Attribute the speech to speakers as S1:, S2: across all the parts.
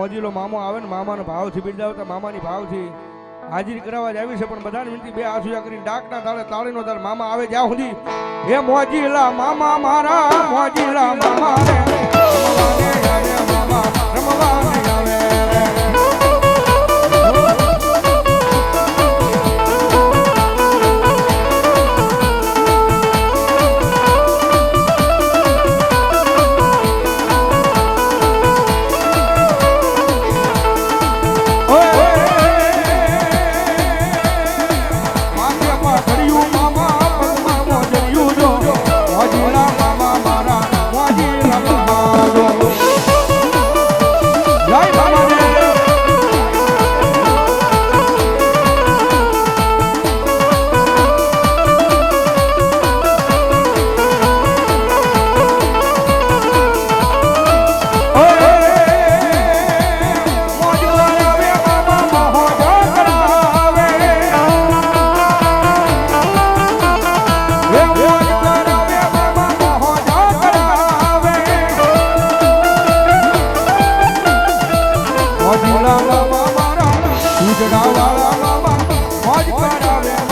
S1: મોજીલો મામો આવે ને મામાનો ભાવથી બિરદાવતા, મામાની ભાવથી હાજરી કરાવવા જ આવી છે, પણ બધાને વિનંતી, બે આસુયા કરીને ડાકના તાળે, તાળીનો તાળ, મામા આવે જ્યાં સુધી. હે મોજીલા મામા મારા, મોજીલા મામા રે મામા વાળા મામા મોજ કરાવે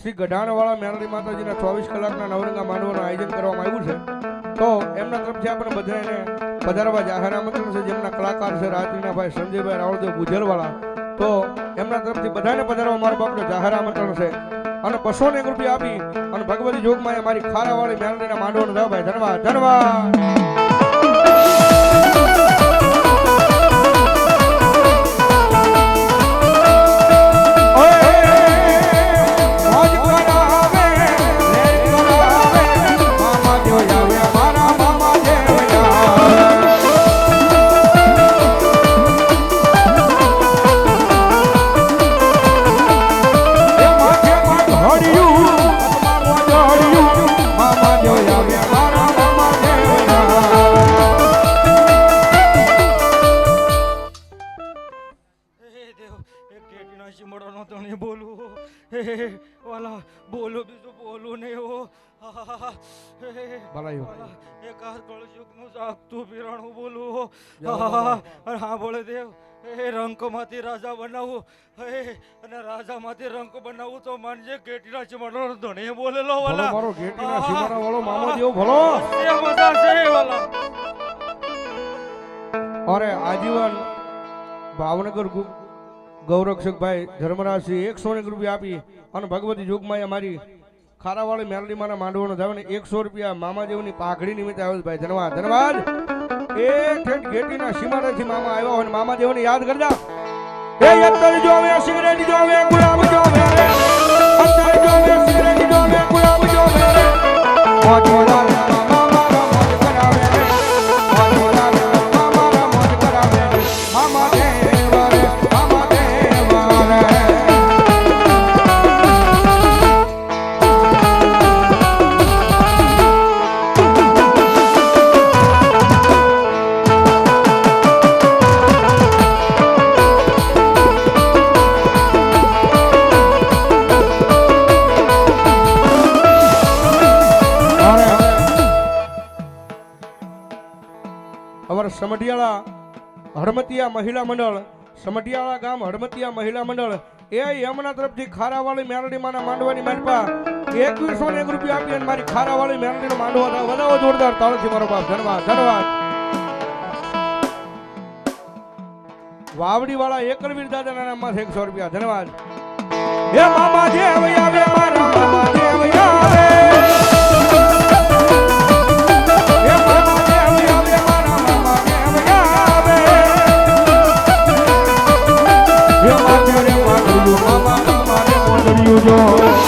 S1: શ્રી ગઢાણવાળા મેરડી માતાજીના ચોવીસ કલાકના નવરંગા માનવાનું આયોજન કરવામાં આવ્યું છે. તો એમના તરફથી આપણે બધાને પધારવા જાહેર આમંત્રણ છે. જેમના કલાકાર છે રાજવીના ભાઈ સંજયભાઈ રાવળદેવ ગુજરવાળા. તો એમના તરફથી બધાને પધારવા મારા બાપનું જાહેર આમંત્રણ છે. અને બસો ને રૂપિયા આપી અને ભગવતી જોગમાં મારી ખારાવાળી મેરડીના માંડવાનું ભાઈ ધન્યવાદ ધન્યવાદ.
S2: બોલું નહીં હો
S1: ભલાયું.
S2: વાલા, એક હાથ જાગતું પીરાણું બોલું. હો બોલે દેવ હે રંકમાંથી રાજા બનાવું. હે અને રાજામાંથી રંક બનાવું તો માનજે કેટીના શિમડોનો ધણે બોલેલો વાલા.
S1: મારો ઘેટીના
S2: આહા.
S1: સીમાડા વાળો મામો દેવ ભલો.
S2: એ મજા છે વાલા.
S1: અરે આજીવન ભાવનગર ગુ- ગૌરક્ષકભાઈ ધર્મરાજસિંહ એકસો એક રૂપિયા આપી અને ભગવતી જોગમાં મારી ખારાવાળી મેરડીમાંના માંડવાનો થાય ને એકસો રૂપિયા મામાદેવની પાઘડી નિમિત્તે આવ્યો ભાઈ. ધન્યવાદ ધન્યવાદ. એ ઠેઠ ઘેટીના સીમાડાથી મામા આવ્યા હોય ને મામાદેવને યાદ કરજા એ અત્તર જોવે સિગરેટ જોવે ગુલાબ જોવે અત્તર જોવે સિગરેટ જોવે ગુલાબ જોવે હડમતિયા મહિલા મંડળ, સમટિયાળા ગામ હડમતિયા મહિલા મંડળ, એ યમના તરફથી ખારાવાળી મેરડીમાંના માંડવાની માલપા. એકવીસો ને એક રૂપિયા આપી અને મારી ખારાવાળી મેરડીનો માંડવો થાય. જોરદાર તાળથી મારો બાપ. ધન્યવાદ ધન્યવાદ. વાવડી વાળા એકલવીર દાદાના નામમાં એકસો રૂપિયા. ધન્યવાદ. હે મામા દેવ You know.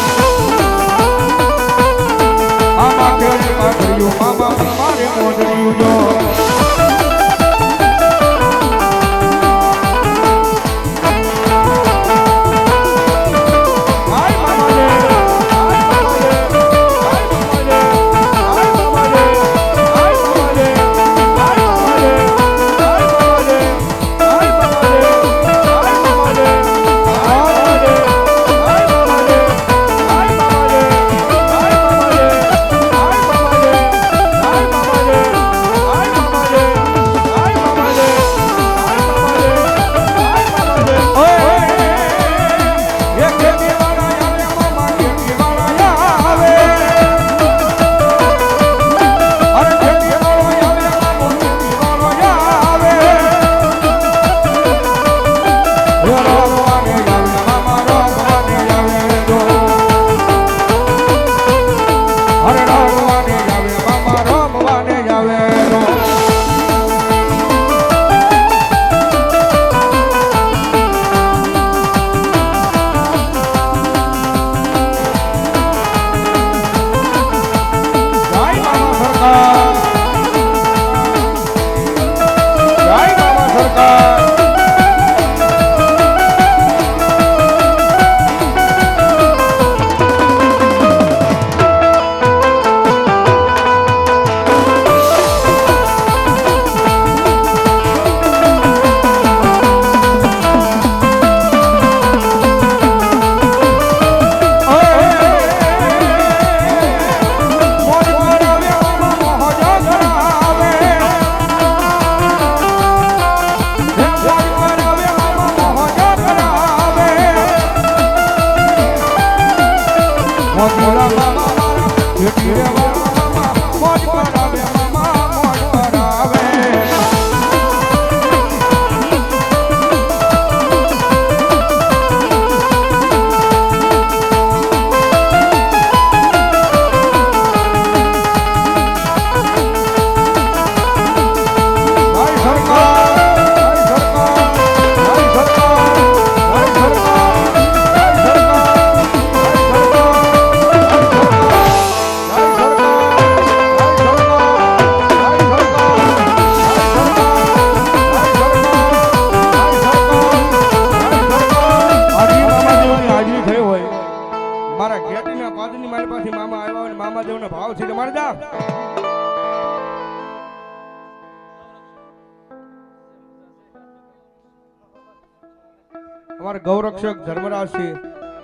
S1: અમારા ગૌરક્ષક ધર્મરાજ છે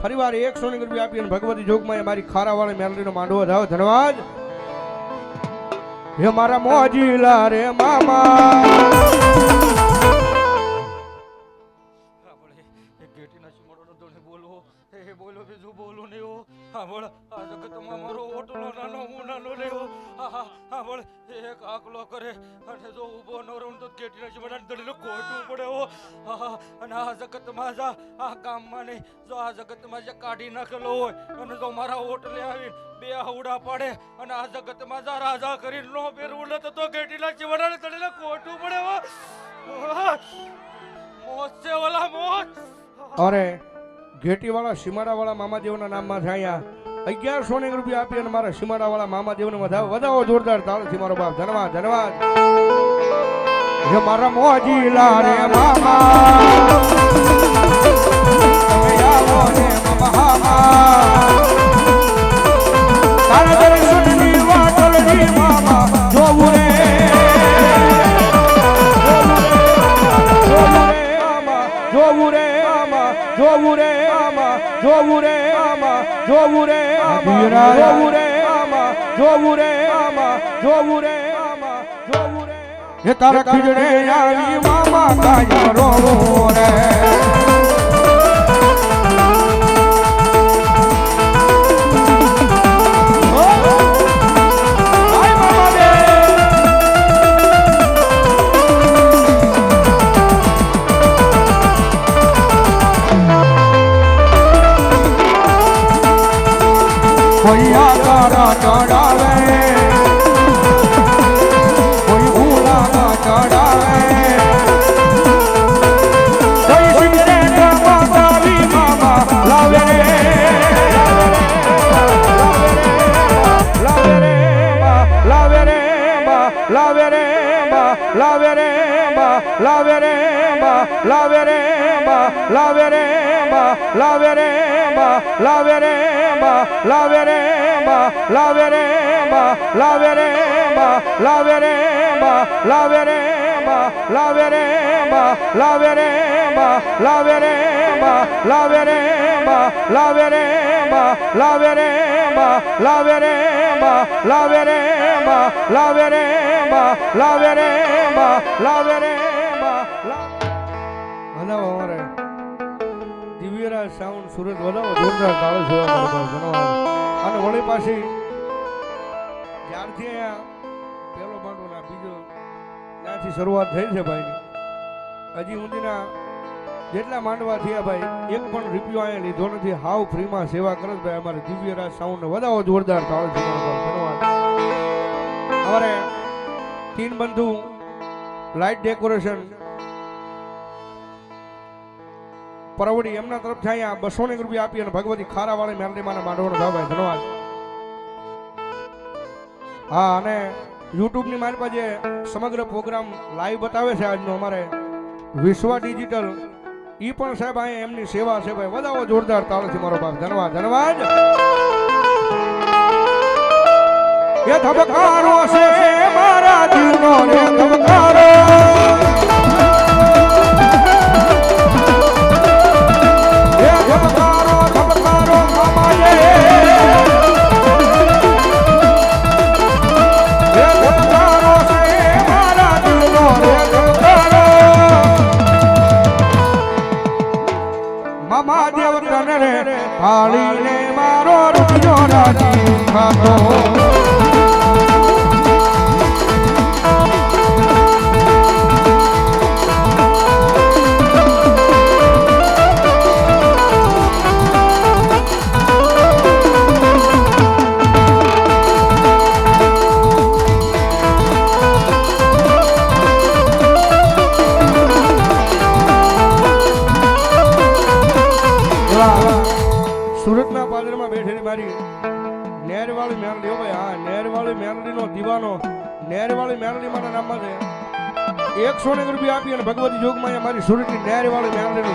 S1: ફરીવાર એક સોની રૂપિયા આપી અને ભગવતી જોગમાં મારી ખારાવાળી મેલડીનો માંડવો થાવ ધન્યવાદ. હે મારા મોજીલા રે મામા.
S2: જગતમાં જા આ ગામમાં નહીં. જો આ જગતમાં જે કાઢી નાખેલો હોય, અને જો મારા ઓટલે આવીને બે આવડા પાડે, અને આ જગતમાં જા રાજા કરીને નો પહેરવું, ન તો ગેટીના ચીવડાને ધડીને ખોટવું પડે મોત. છે ઓલા મોત.
S1: અરે ઘેટીવાળા સીમાડાવાળા મામાદેવના નામમાં છે અહીંયા. અગિયારસો ને રૂપિયા આપી અને મારા સીમાડાવાળા મામાદેવને વધાવો વધાવો જોરદાર તાળથી મારો બાપ. ધન્યવાદ ધન્યવાદ હે મારા મોજીલા રે મામા. તમે આવો ને મામા. તારા દર્શનની વાટલની મામા. જોવું રે. જોવું રે આમાં જોવું રે જોવું રે જોવું રે જોવું રે જોવું રે જોવું રે એ તારા ખીજડે આવી મામા કાય રોવો રે. આય મામા રે કોઈ આકારા ચડાવે મા લાવે રે મા લાવે રે મા લાવે રે મા લાવે રે મા લાવે રે મા લાવે રે મા લાવે રે મા લાવે રે મા લાવે રે મા લાવે રે મા હલાવો અમારે દિવ્યરાજ સાઉન્ડ સુરત બોલાવો જોરદાર તાળો જોવા અને વળી પાછી જ્યારથી અહીંયા પહેલો માંડવો ના બીજો ત્યાંથી શરૂઆત થઈ છે ભાઈની હજી સુધીના જેટલા માંડવા થયા ભાઈ, એક પણ રૂપિયો અહીંયા લીધો નથી. હાવ ફ્રીમાં સેવા કરે ભાઈ. અમારે દિવ્યરાજ સાઉન્ડ વધાવો જોરદાર તાળો ધન્યવાદ. અમારે તીન બંધુ, લાઇટ ડેકોરેશન, પરવડી એમના તરફથી અહીંયા બસો ને રૂપિયા આપી અને ભગવતી ખારાવાળી મેલડીમાના માંડવાનો ભાવ ભાઈ. ધન્યવાદ. હા, અને યુટ્યુબની મારી પાસે સમગ્ર પ્રોગ્રામ લાઈવ બતાવે છે આજનો અમારે વિશ્વા ડિજિટલ. ઈ પણ સાહેબ અહીંયા એમની સેવા છે ભાઈ. વધાવો જોરદાર તાળથી મારો બાપ. ધનવાદ ધનવાદ એ ધબકારો છે મારા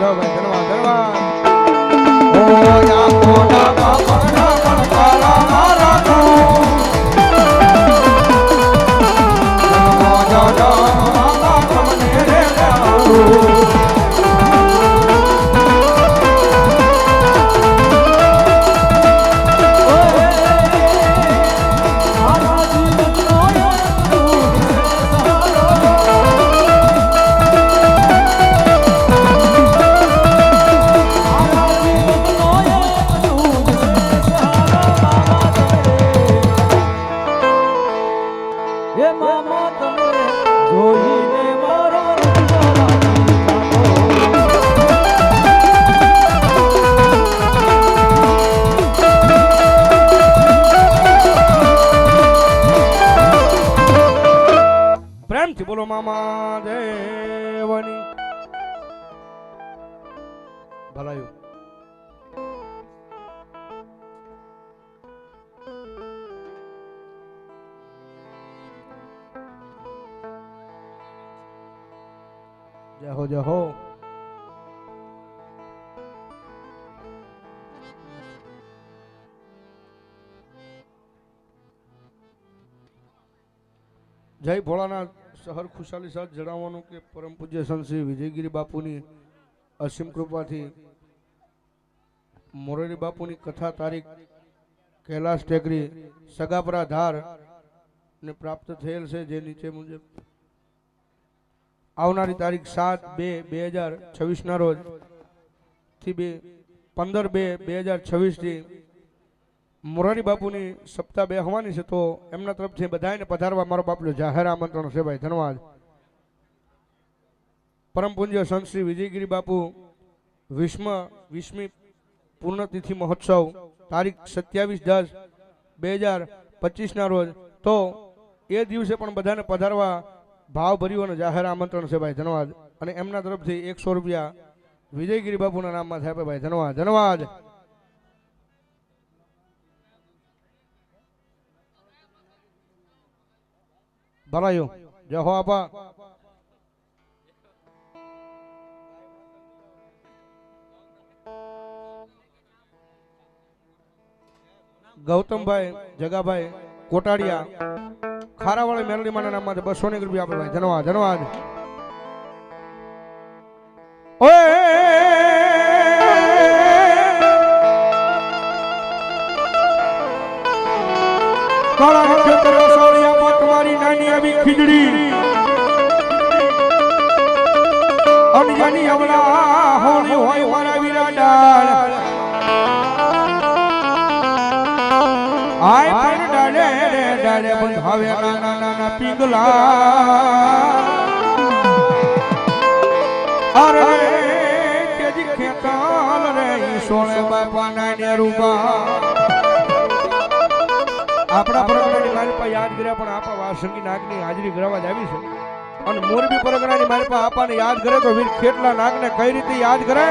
S3: No,
S1: man. બોલો મામા ભલાયું. જય હો જય હો. જય ભોળાનાથ. સહર ખુશાલી સાથે જણાવવાનું કે પરમ પૂજ્ય સંતશ્રી વિજયગીરી બાપુની અસીમ કૃપાથી મોરેરી બાપુની કથા તારીખ કૈલાસ ટેકરી સગાપરા ધાર ને પ્રાપ્ત થયેલ છે જે નીચે મુજબ. આવનારી તારીખ સાત બે બે હજાર છવ્વીસના રોજથી બે પંદર બે બે હજાર છવ્વીસથી મોરારી બાપુની સપ્તાહ બે હવાની છે, તો એમના તરફથી બધાને પધારવા મારો બાપલો જાહેર આમંત્રણ છે ભાઈ, ધન્યવાદ. પરમ પૂજ્ય સંત શ્રી વિજયગીરી બાપુ વિશ્વ વીસમી પૂર્ણતિથિ મહોત્સવ, તારીખ સત્યાવીસ દસ બે હજાર પચીસના રોજ. તો એ દિવસે પણ બધાને પધારવા ભાવ ભર્યું અને જાહેર આમંત્રણ છે ભાઈ, ધન્યવાદ. અને એમના તરફથી એકસો રૂપિયા વિજયગીરી બાપુના નામમાં થાય ભાઈ, ધન્યવાદ ધન્યવાદ. ભરાયું જય આપા ગૌતમભાઈ જગાભાઈ કોટાડિયા ખારાવાળી મેલડી માના નામમાં બસો ની રૂપિયા આપે ભાઈ ધન્યવાદ ધન્યવાદ ખીજડી. અનજાની અમલા હોની હોય વીરા ડાળ. આય પણ ડાળે રે ડાળે બંધાવે નાના નાના પીગલા. અરે તેજી ખેતાલ રે ઈ સોણે બાપા નાને રૂપા આપણા પરંપરાની મારી યાદ કર્યા, પણ આપા વાસંગી નાગની હાજરી કરવા જ આવી છે. અને મોરબી પરંપરાની મારી આપાને યાદ કરે તો વીર ખેટલા નાગને કઈ રીતે યાદ કરે?